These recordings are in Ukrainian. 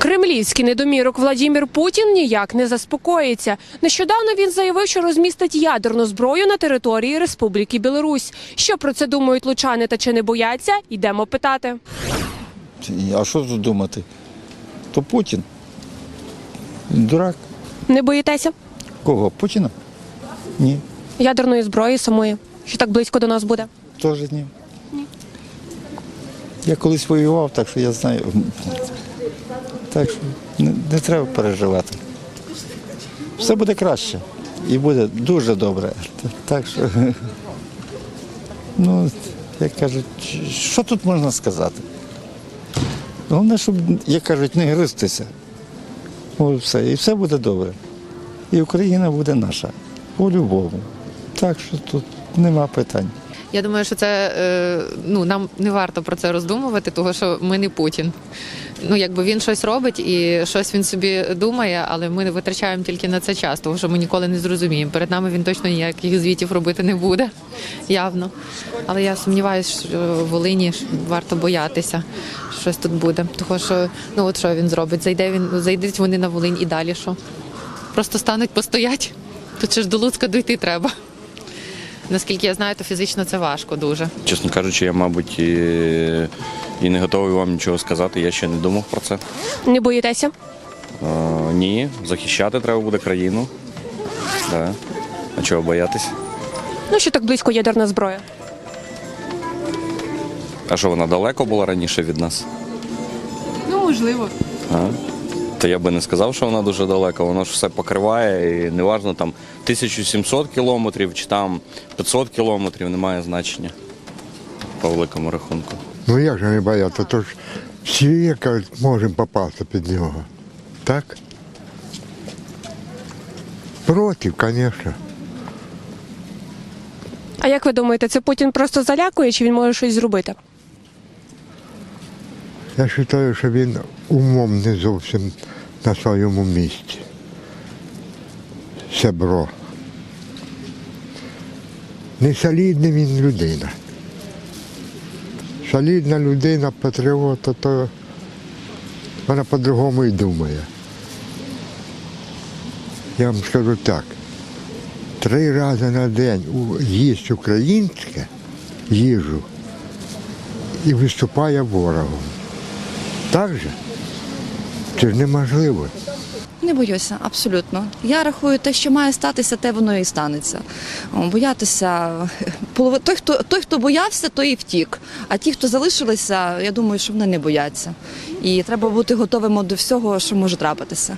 Кремлівський недомірок Владімір Путін ніяк не заспокоїться. Нещодавно він заявив, що розмістить ядерну зброю на території Республіки Білорусь. Що про це думають лучани та чи не бояться? Йдемо питати. А що тут думати? То Путін. Він Дурак. Не боїтеся Кого? Путіна? Ні. ядерної зброї самої, що так близько до нас буде? Теж ні. Я колись воював, так що я знаю. Так що не, не треба переживати. Все буде краще. І буде дуже добре. Так що, ну, як кажуть, що тут можна сказати? Головне, щоб, як кажуть, не гристися. Ось все. І все буде добре. І Україна буде наша. По-любому. Так що тут нема питань. Я думаю, що це е, ну нам не варто про це роздумувати, тому що ми не Путін. Ну, якби він щось робить і щось він собі думає, але ми не витрачаємо тільки на це час, тому що ми ніколи не зрозуміємо. Перед нами він точно ніяких звітів робити не буде, явно. Але я сумніваюся, що в Волині варто боятися, що щось тут буде. Тому що ну от що він зробить? Зайде він, зайдуть вони на Волинь і далі що? Просто стануть постоять. Тут ще ж до Луцька дойти треба. Наскільки я знаю, то фізично це важко дуже. Чесно кажучи, я, мабуть, і, і не готовий вам нічого сказати. Я ще не думав про це. Не боїтеся? Е, ні, захищати треба буде країну. Да. А чого боятись? Ну що так близько ядерна зброя? А що вона далеко була раніше від нас? Ну можливо. А? То я би не сказав, що вона дуже далеко, воно ж все покриває, і неважно там 1700 кілометрів чи там 500 кілометрів, немає значення по великому рахунку. Ну як же не бояться? То ж всі, кажуть, можемо попасти під нього. Так? Проти, звісно. А як ви думаєте, це Путін просто залякує, чи він може щось зробити? Я вважаю, що він умом не зовсім на своєму місці. Себро. Не солідний він людина. Солідна людина, патріот, то, то вона по-другому і думає. Я вам скажу так. Три рази на день їсть українське їжу і виступає ворогом. Так же? Це ж неможливо. Не боюся, абсолютно. Я рахую, те, що має статися, те воно і станеться. Боятися той, хто той, хто боявся, той і втік. А ті, хто залишилися, я думаю, що вони не бояться. І треба бути готовим до всього, що може трапитися.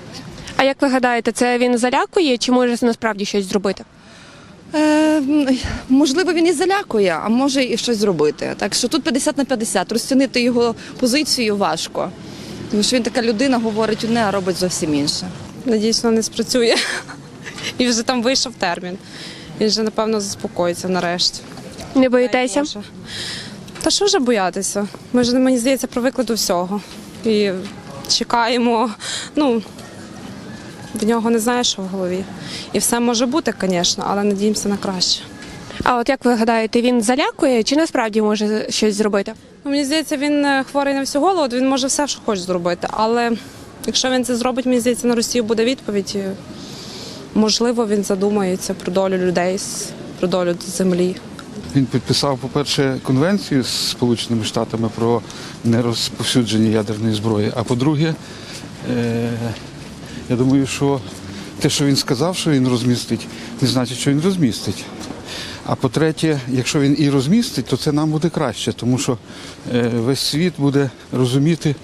А як ви гадаєте, це він залякує, чи може насправді щось зробити? Е, можливо, він і залякує, а може і щось зробити. Так що тут 50 на 50. Розцінити його позицію важко. Тому що він така людина, говорить одне, а робить зовсім інше. Надіюсь, воно не спрацює. І вже там вийшов термін. Він вже, напевно, заспокоїться нарешті. Не боїтеся? Та що вже боятися? Ми ж, мені здається, привикли до всього. І чекаємо. Ну, в нього не знаєш, що в голові. І все може бути, звісно, але надіємося на краще. А от як ви гадаєте, він залякує, чи насправді може щось зробити? Ну, мені здається, він е, хворий на всю голову, він може все, що хоче зробити. Але якщо він це зробить, мені здається, на Росію буде відповідь. Можливо, він задумається про долю людей, про долю землі. Він підписав, по-перше, конвенцію з Сполученими Штатами про нерозповсюдження ядерної зброї. А по-друге, е, я думаю, що те, що він сказав, що він розмістить, не значить, що він розмістить. А по-третє, якщо він і розмістить, то це нам буде краще, тому що е, весь світ буде розуміти,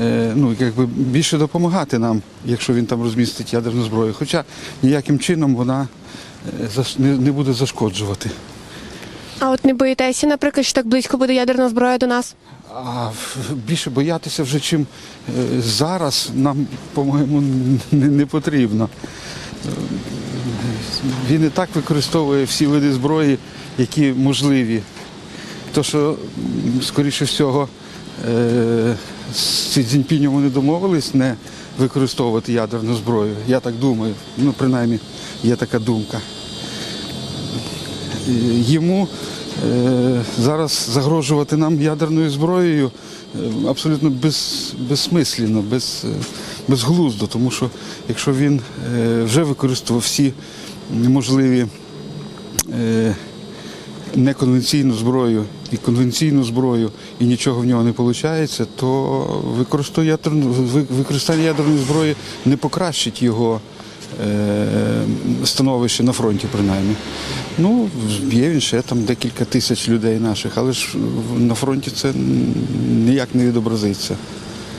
е, ну, якби більше допомагати нам, якщо він там розмістить ядерну зброю. Хоча ніяким чином вона е, не- буде зашкоджувати. А от не боїтеся, наприклад, що так близько буде ядерна зброя до нас? А більше боятися вже, чим зараз, нам, по-моєму, не потрібно. Він і так використовує всі види зброї, які можливі. То, що, скоріше всього, е, з Цзіньпінем вони домовились не використовувати ядерну зброю. Я так думаю. Ну, принаймні, є така думка. Йому е, зараз загрожувати нам ядерною зброєю, е, абсолютно без, безсмислено, без, безглуздо, тому що якщо він вже використовував всі можливі е, неконвенційну зброю і конвенційну зброю, і нічого в нього не виходить, то використання ядерної, зброї не покращить його е, становище на фронті, принаймні. Ну, є він ще там декілька тисяч людей наших, але ж на фронті це ніяк не відобразиться.